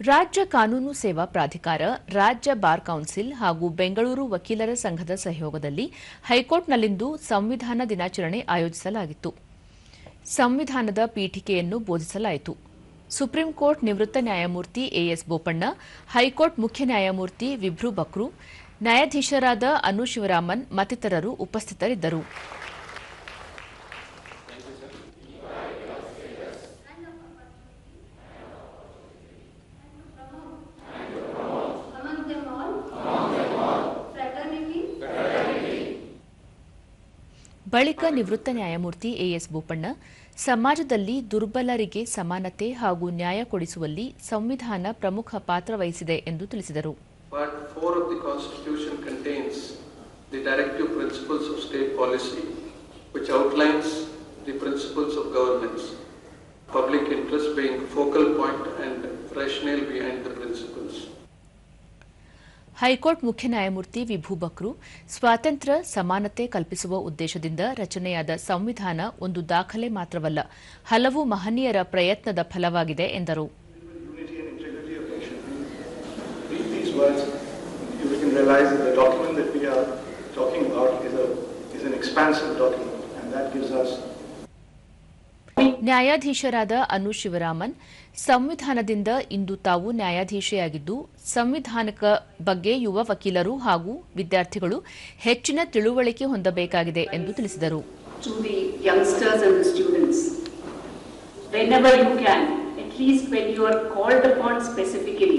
ರಾಜ್ಯ ಕಾನೂನು ಸೇವಾ ಪ್ರಾಧಿಕಾರ, ರಾಜ್ಯ ಬಾರ್ ಕೌನ್ಸಿಲ್ ಹಾಗೂ ಬೆಂಗಳೂರು ವಕೀಲರ ಸಂಘದ ಸಹಯೋಗದಲ್ಲಿ ಹೈಕೋರ್ಟ್ನಲ್ಲಿಂದು ಸಂವಿಧಾನ ದಿನಾಚರಣೆ ಆಯೋಜಿಸಲಾಗಿತ್ತು. ಸಂವಿಧಾನದ ಪೀಠಿಕೆಯನ್ನು ಬೋಧಿಸಲಾಯಿತು. ಸುಪ್ರೀಂ ಕೋರ್ಟ್ ನಿವೃತ್ತ ನ್ಯಾಯಮೂರ್ತಿ ಎಎಸ್ ಬೋಪಣ್ಣ, ಹೈಕೋರ್ಟ್ ಮುಖ್ಯ ನ್ಯಾಯಮೂರ್ತಿ ವಿಭ್ರು ಬಕ್ರು, ನ್ಯಾಯಾಧೀಶರಾದ ಅನು ಶಿವರಾಮನ್ ಮತ್ತಿತರರು ಉಪಸ್ಥಿತರಿದ್ದರು. ಬಳಿಕ ನಿವೃತ್ತ ನ್ಯಾಯಮೂರ್ತಿ ಎಎಸ್ ಬೋಪಣ್ಣ ಸಮಾಜದಲ್ಲಿ ದುರ್ಬಲರಿಗೆ ಸಮಾನತೆ ಹಾಗೂ ನ್ಯಾಯ ಕೊಡಿಸುವಲ್ಲಿ ಸಂವಿಧಾನ ಪ್ರಮುಖ ಪಾತ್ರ ವಹಿಸಿದೆ ಎಂದು ತಿಳಿಸಿದರು Part 4 of the Constitution contains the directive principles of state policy, which outlines the principles of governance, public interest being focal point and. High court ಮುಖ್ಯ ನ್ಯಾಯಮೂರ್ತಿ ವಿಭೂಬಕ್ರು ಸ್ವಾತಂತ್ರ್ಯ, ಸಮಾನತೆ ಕಲ್ಪಿಸುವ ಉದ್ದೇಶದಿಂದ ರಚನೆಯಾದ ಸಂವಿಧಾನ ಒಂದು ದಾಖಲೆ ಮಾತ್ರವಲ್ಲ, ಹಲವು ಮಹನೀಯರ ಪ್ರಯತ್ನದ ಫಲವಾಗಿದೆ ಎಂದರು. ನ್ಯಾಯಾಧೀಶರಾದ ಅನು ಶಿವರಾಮನ್ ಸಂವಿಧಾನದಿಂದ ಇಂದು ತಾವು ನ್ಯಾಯಾಧೀಶೆಯಾಗಿದ್ದು ಸಂವಿಧಾನಕ ಬಗ್ಗೆ ಯುವ ವಕೀಲರು ಹಾಗೂ ವಿದ್ಯಾರ್ಥಿಗಳು ಹೆಚ್ಚಿನ ತಿಳುವಳಿಕೆ ಹೊಂದಬೇಕಾಗಿದೆ ಎಂದು ತಿಳಿಸಿದರು. Whenever you can, at least when you are called upon specifically,